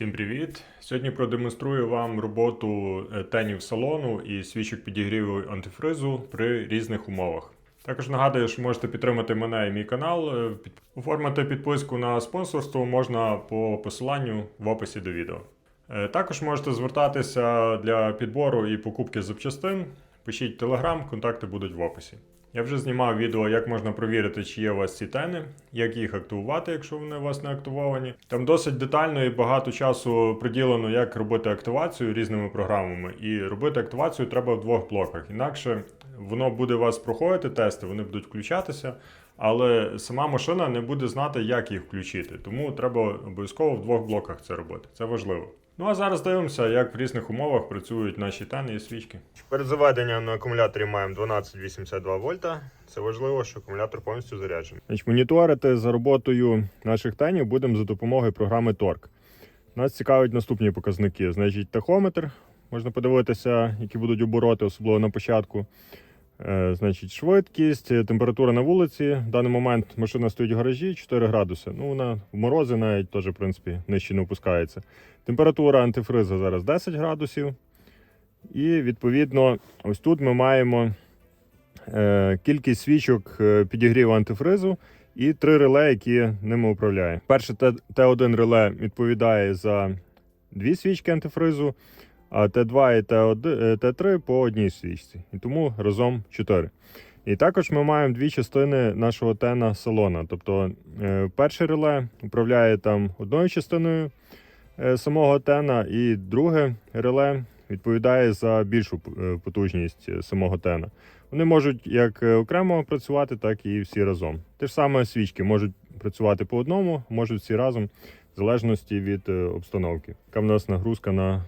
Всім привіт! Сьогодні продемонструю вам роботу е, тенів салону і свічок підігріву антифризу при різних умовах. Також нагадую, що можете підтримати мене і мій канал. Е, Оформити підписку на спонсорство можна по посиланню в описі до відео. Е, Також можете звертатися для підбору і покупки запчастин. Пишіть телеграм, контакти будуть в описі. Я вже знімав відео, як можна провірити, чи є у вас ці тени, як їх активувати, якщо вони у вас не активовані. Там досить детально і багато часу приділено, як робити активацію різними програмами. І робити активацію треба в двох блоках. Інакше воно буде вас проходити тести, вони будуть включатися, але сама машина не буде знати, як їх включити. Тому треба обов'язково в двох блоках це робити. Це важливо. Ну а зараз дивимося, як в різних умовах працюють наші тени і свічки. Перед заведенням на акумуляторі маємо 1282 вольта. Це важливо, що акумулятор повністю заряджений. Значить, моніторити за роботою наших тенів будемо за допомогою програми Torque. Нас цікавить наступні показники. Значить, тахометр. Можна подивитися, які будуть обороти, особливо на початку. Е, значить, швидкість, е, температура на вулиці. В даний момент машина стоїть в гаражі 4 градуси. Ну, вона в морози навіть теж, в принципі, нижче не опускається. Температура антифриза зараз 10 градусів. І відповідно, ось тут ми маємо е, кількість свічок підігріву антифризу і три реле, які ними управляє. Перше Т- Т1 реле відповідає за дві свічки антифризу, а Т2 і Т1, е, Т3 по одній свічці. І тому разом 4. І також ми маємо дві частини нашого тена салона. Тобто е, перше реле управляє там одною частиною е, самого тена, і друге реле відповідає за більшу потужність самого тена. Вони можуть як окремо працювати, так і всі разом. Те ж саме свічки можуть працювати по одному, можуть всі разом, в залежності від обстановки. Яка в нас нагрузка на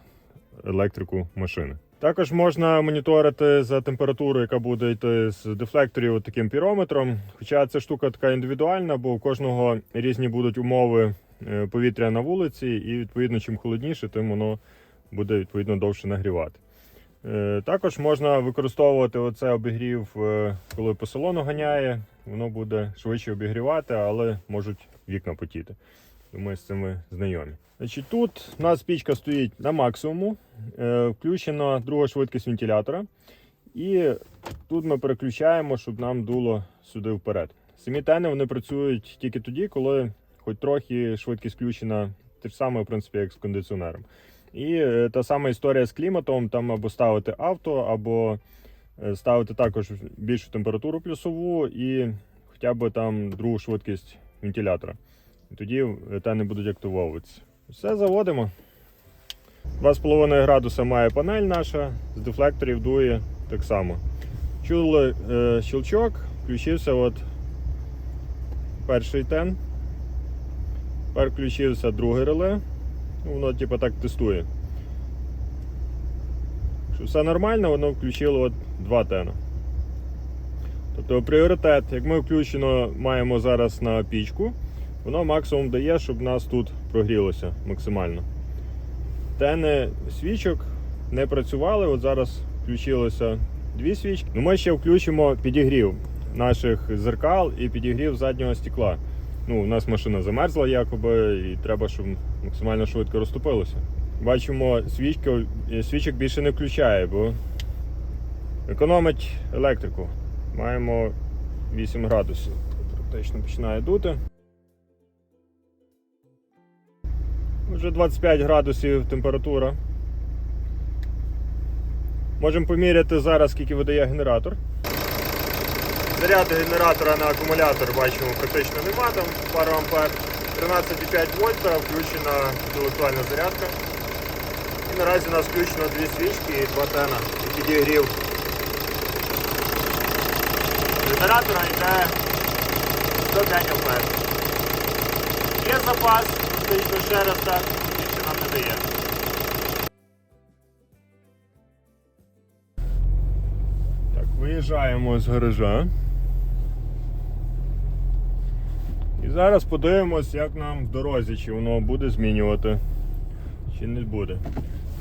електрику машини. Також можна моніторити за температурою, яка буде йти з дефлекторів таким пірометром. Хоча ця штука така індивідуальна, бо у кожного різні будуть умови е, повітря на вулиці, і відповідно, чим холодніше, тим воно буде відповідно довше нагрівати. Е, Також можна використовувати оце обігрів, е, коли по салону ганяє, воно буде швидше обігрівати, але можуть вікна потіти. Думаю, з цим ви знайомі. Значить, тут у нас пічка стоїть на максимуму, е, включена друга швидкість вентилятора. І тут ми переключаємо, щоб нам дуло сюди вперед. Самі тени вони працюють тільки тоді, коли хоч трохи швидкість включена, те ж саме, в принципі, як з кондиціонером. І е, та сама історія з кліматом, там або ставити авто, або е, ставити також більшу температуру плюсову і хоча б там другу швидкість вентилятора. І тоді тени будуть активовуватися. Все заводимо. 2,5 градуса має панель наша, з дефлекторів дує так само. Чули е, щелчок, включився от перший тен. Тепер включився другий реле. Ну, Воно типу так тестує. Якщо все нормально, воно включило от два тена. Тобто пріоритет, як ми включено маємо зараз на пічку, воно максимум дає, щоб нас тут прогрілося максимально. Тени свічок не працювали. От зараз включилося дві свічки. Ну, ми ще включимо підігрів наших зеркал і підігрів заднього стекла. Ну, у нас машина замерзла якоби, і треба, щоб максимально швидко розтопилося. Бачимо, свічки, свічок більше не включає, бо економить електрику. Маємо 8 градусів. Практично починає дути. Вже 25 градусів температура. Можемо поміряти зараз, скільки видає генератор. Заряду генератора на акумулятор бачимо практично нема, там пару ампер. 13,5 вольта, включена інтелектуальна зарядка. І наразі у нас включено дві свічки і два тена. І підігрів. Генератора йде 105 ампер. Є запас, фактично ще раз так, більше нам не дає. Так, виїжджаємо з гаража. І зараз подивимось, як нам в дорозі, чи воно буде змінювати, чи не буде.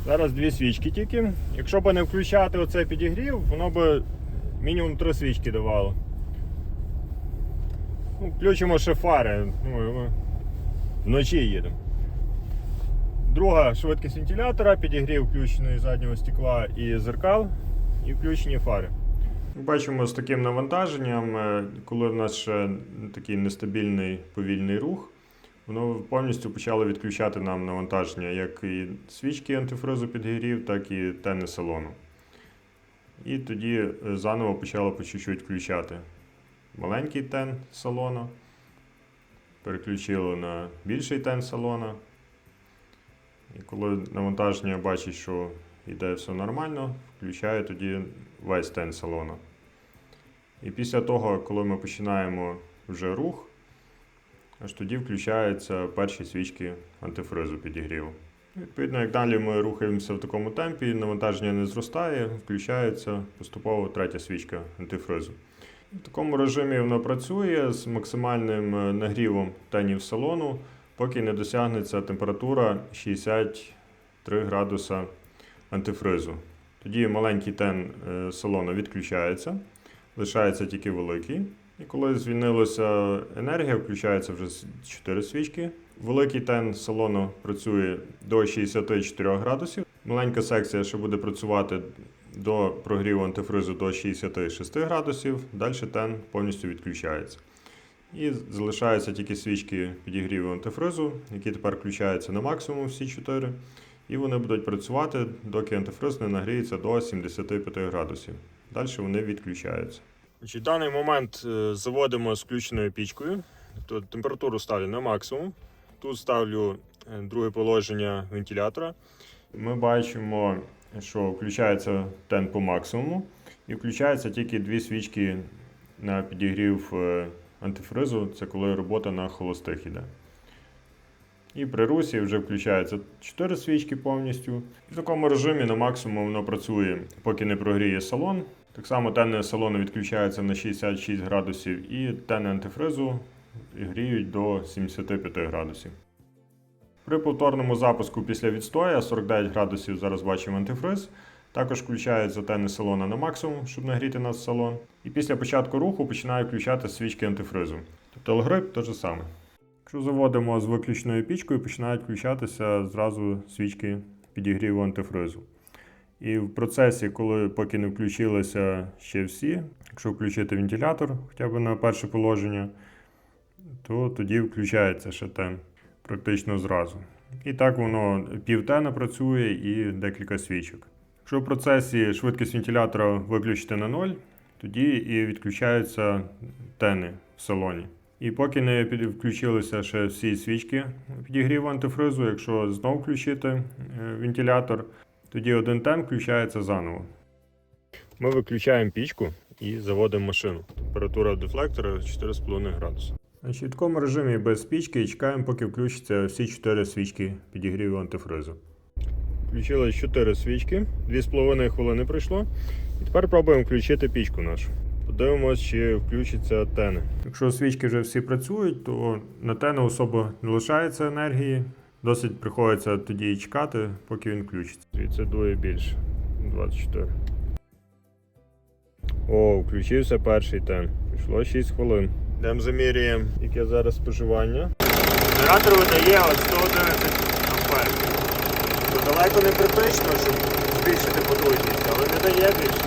Зараз дві свічки тільки. Якщо б не включати оцей підігрів, воно б мінімум три свічки давало. Ну, включимо ще фари. Ну, вночі їдемо. Друга швидкість вентилятора, підігрів включеної заднього стекла і зеркал, і включені фари. Бачимо з таким навантаженням, е, коли в нас ще такий нестабільний повільний рух, воно повністю почало відключати нам навантаження, як і свічки антифризу підгрів, так і тени салону. І тоді е, заново почало по чуть-чуть включати маленький тен салону, переключило на більший тен салона. І коли навантаження бачить, що йде все нормально, включає тоді весь тен салону. І після того, коли ми починаємо вже рух, аж тоді включаються перші свічки антифризу підігріву. Відповідно, як далі ми рухаємося в такому темпі, навантаження не зростає, включається поступово третя свічка антифризу. В такому режимі воно працює з максимальним е, нагрівом тенів салону, поки не досягнеться температура 63 градуса антифризу. Тоді маленький тен е, салону відключається, лишається тільки великий. І коли звільнилася енергія, включається вже 4 свічки. Великий тен салону працює до 64 градусів. Маленька секція ще буде працювати до прогріву антифризу до 66 градусів. Далі тен повністю відключається. І залишаються тільки свічки підігріву антифризу, які тепер включаються на максимум всі 4. І вони будуть працювати, доки антифриз не нагріється до 75 градусів. Далі вони відключаються. В даний момент е, заводимо з включеною пічкою. Тобто температуру ставлю на максимум. Тут ставлю е, друге положення вентилятора. Ми бачимо, що включається тен по максимуму, і включаються тільки дві свічки на підігрів е, антифризу. Це коли робота на холостих іде. І при русі вже включається 4 свічки повністю. В такому режимі на максимум воно працює, поки не прогріє салон. Так само тени салону відключаються на 66 градусів, і тени антифризу гріють до 75 градусів. При повторному запуску після відстоя 49 градусів зараз бачимо антифриз. Також включаються тени салона на максимум, щоб нагріти нас салон. І після початку руху починає включати свічки антифризу. Тобто алгоритм те ж саме. Якщо заводимо з виключною пічкою, починають включатися зразу свічки підігріву антифризу. І в процесі, коли поки не включилися ще всі, якщо включити вентилятор хоча б на перше положення, то тоді включається ще тен практично зразу. І так воно півтена працює і декілька свічок. Якщо в процесі швидкість вентилятора виключити на 0, тоді і відключаються тени в салоні. І поки не включилися ще всі свічки підігріву антифризу, якщо знову включити е, вентилятор, тоді один тен включається заново. Ми виключаємо пічку і заводимо машину. Температура дефлектора 4,5 градуси. Значить, в такому режимі без пічки і чекаємо, поки включаться всі 4 свічки підігріву антифризу. Включили 4 свічки, 2,5 хвилини пройшло. І тепер пробуємо включити пічку нашу. Подивимось, чи включаться тени. Якщо свічки вже всі працюють, то на тени особо не лишається енергії. Досить приходиться тоді і чекати, поки він включиться. Звідси дує більше. 24. О, включився перший тен. Пройшло 6 хвилин. Йдемо замірюємо, яке зараз споживання. Генератор видає от 111 ампер. То далеко не критично, щоб збільшити потужність, але не дає більше.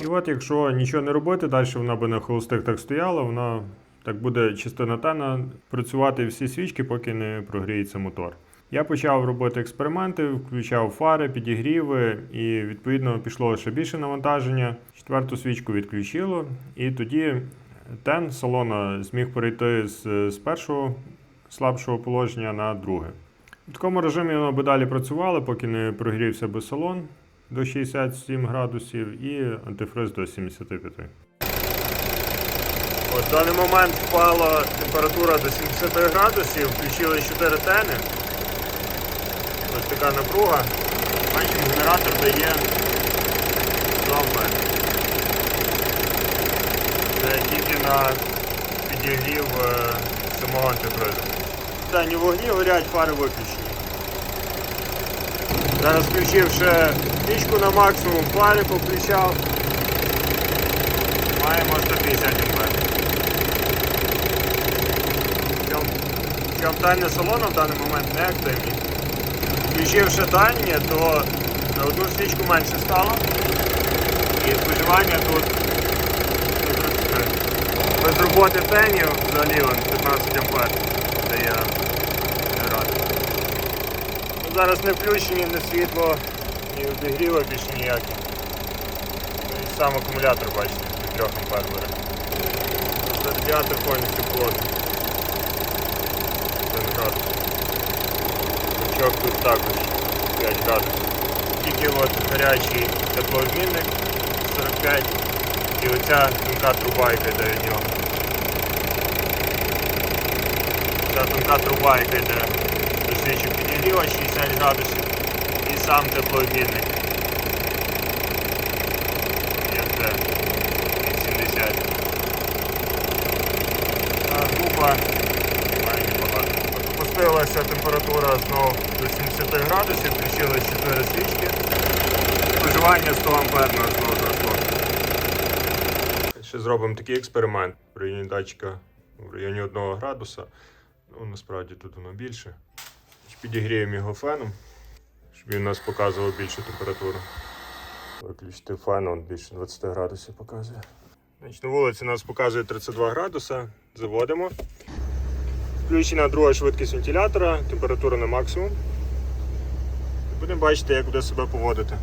І от якщо нічого не робити, далі вона би на холостих так стояла, вона так буде частина тена працювати всі свічки, поки не прогріється мотор. Я почав робити експерименти, включав фари, підігріви, і відповідно пішло ще більше навантаження. Четверту свічку відключило, і тоді тен салона зміг перейти з, з першого слабшого положення на друге. В такому режимі воно би далі працювало, поки не прогрівся би салон до 67 градусів і антифриз до 75. От в даний момент впала температура до 70 градусів, включили 4 тени. Ось така напруга. Бачимо, генератор дає 100. Це тільки на підігрів е, самого антифризу. Дані вогні горять, фари виключені. Зараз включив ще пічку на максимум, фари повключав. Маємо 150 ампер. Причому тайне салону в даний момент не активні. Включивши дальнє, то на одну свічку менше стало. І споживання тут. Без роботи тенів взагалі он 15 ампер дає генератор. Ну, Зараз не включені, не світло, ні обігріва більше ніякі. Ну і сам акумулятор, бачите, від 3 ампер бере. Радіатор повністю холодний. 1 градус. Бачок тут також 5 градусів. Тільки от гарячий теплообмінник 45 і оця тонка труба, йде від нього. Ця тонка труба, йде до свічок підігріва 60 градусів і сам теплообмінник. Як це 80. А група має небагато. Опустилася температура знову до 70 градусів, включили 4 свічки. Споживання 100 амперного знову. Ще зробимо такий експеримент в районі датчика в районі 1 градуса. Ну, насправді тут воно більше. Підігріємо його феном, щоб він у нас показував більшу температуру. Виключити фен, він більше 20 градусів показує. Значить, на вулиці нас показує 32 градуса. Заводимо. Включена друга швидкість вентилятора, температура на максимум. Будемо бачити, як буде себе поводити.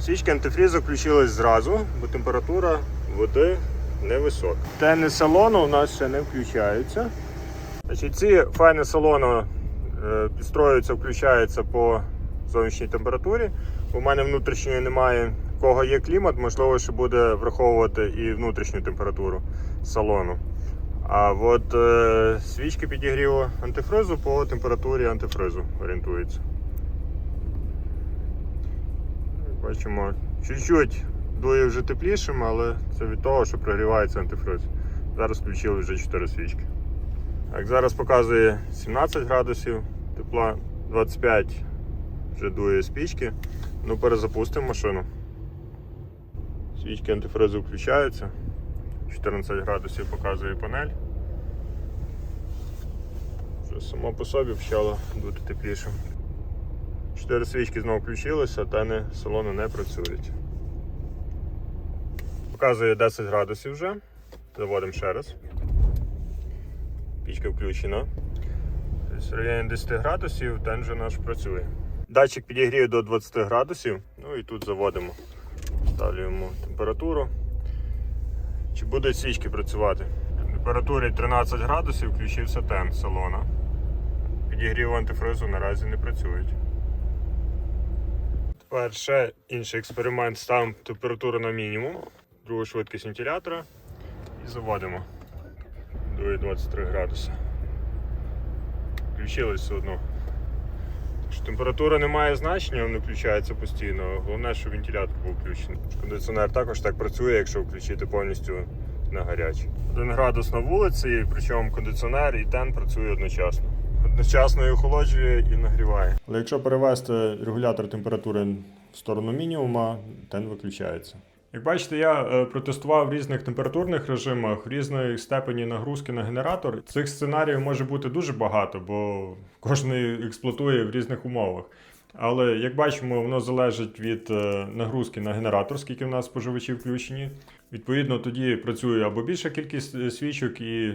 Свічки антифрізу включились зразу, бо температура води невисока. Тени салону у нас ще не включаються. Значить, ці файни салону е, підстроюються, включаються по зовнішній температурі. У мене внутрішньої немає. Кого є клімат, можливо, що буде враховувати і внутрішню температуру салону. А от е, свічки підігріву антифризу по температурі антифризу орієнтуються. Бачимо, чуть-чуть дує вже теплішим, але це від того, що прогрівається антифриз. Зараз включили вже 4 свічки. Так, зараз показує 17 градусів тепла, 25 вже дує спічки. Ну, перезапустимо машину. Свічки антифризу включаються. 14 градусів показує панель. Вже само по собі почало бути теплішим. Чотири свічки знову включилися, тени салону не працюють. Показує 10 градусів вже. Заводимо ще раз. Пічка включена. В районі 10 градусів тен вже наш працює. Датчик підігріє до 20 градусів. Ну і тут заводимо. Ставлюємо температуру. Чи будуть свічки працювати? Температурі 13 градусів включився тен салона. Підігрів антифризу наразі не працюють. Тепер ще інший експеримент. Ставимо температуру на мінімум, другу швидкість вентилятора і заводимо. Дує 23 градуси. Включилось все одно. Температура не має значення, він включається постійно. Головне, щоб вентилятор був включений. Кондиціонер також так працює, якщо включити повністю на гарячий. Один градус на вулиці, причому кондиціонер і тен працює одночасно. Одночасно і охолоджує і нагріває. Але якщо перевести регулятор температури в сторону мінімума, тен виключається. Як бачите, я е, протестував в різних температурних режимах, різної степені нагрузки на генератор. Цих сценаріїв може бути дуже багато, бо кожен експлуатує в різних умовах. Але як бачимо, воно залежить від е, нагрузки на генератор, скільки в нас споживачів включені. Відповідно, тоді працює або більша кількість е, свічок, і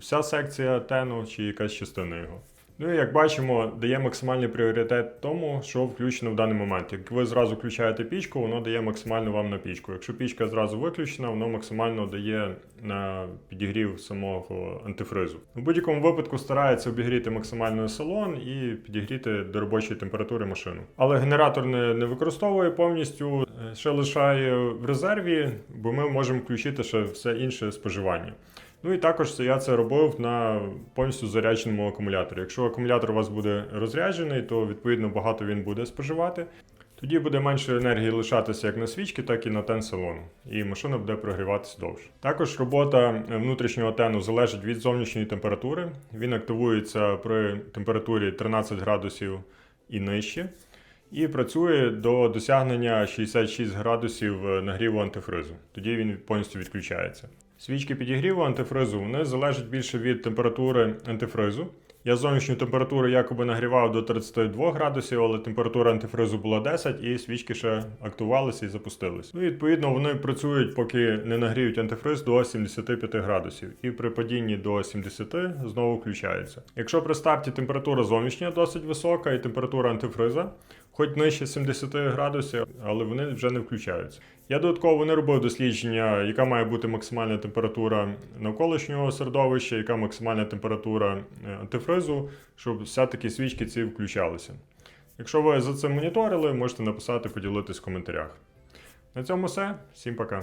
вся секція тену, чи якась частина його. Ну і як бачимо, дає максимальний пріоритет тому, що включено в даний момент. Як ви зразу включаєте пічку, воно дає максимально вам на пічку. Якщо пічка зразу виключена, воно максимально дає на підігрів самого антифризу. У будь-якому випадку старається обігріти максимально салон і підігріти до робочої температури машину. Але генератор не, не використовує повністю, е, ще лишає в резерві, бо ми можемо включити ще все інше споживання. Ну і також я це робив на повністю зарядженому акумуляторі. Якщо акумулятор у вас буде розряджений, то відповідно багато він буде споживати. Тоді буде менше енергії лишатися як на свічки, так і на тен салону, і машина буде прогріватися довше. Також робота внутрішнього тену залежить від зовнішньої температури. Він активується при температурі 13 градусів і нижче, і працює до досягнення 66 градусів нагріву антифризу. Тоді він повністю відключається. Свічки підігріву антифризу вони залежать більше від температури антифризу Я зовнішню температуру якоби нагрівав до 32 градусів, але температура антифризу була 10, і свічки ще актувалися і запустились. Ну, і, відповідно, вони працюють, поки не нагріють антифриз до 75 градусів. І при падінні до 70 знову включається. Якщо при старті температура зовнішня досить висока і температура антифриза, хоч нижче 70 градусів, але вони вже не включаються. Я додатково не робив дослідження, яка має бути максимальна температура навколишнього середовища, яка максимальна температура е, антифризу, щоб все-таки свічки ці включалися. Якщо ви за це моніторили, можете написати, поділитись в коментарях. На цьому все. Всім пока.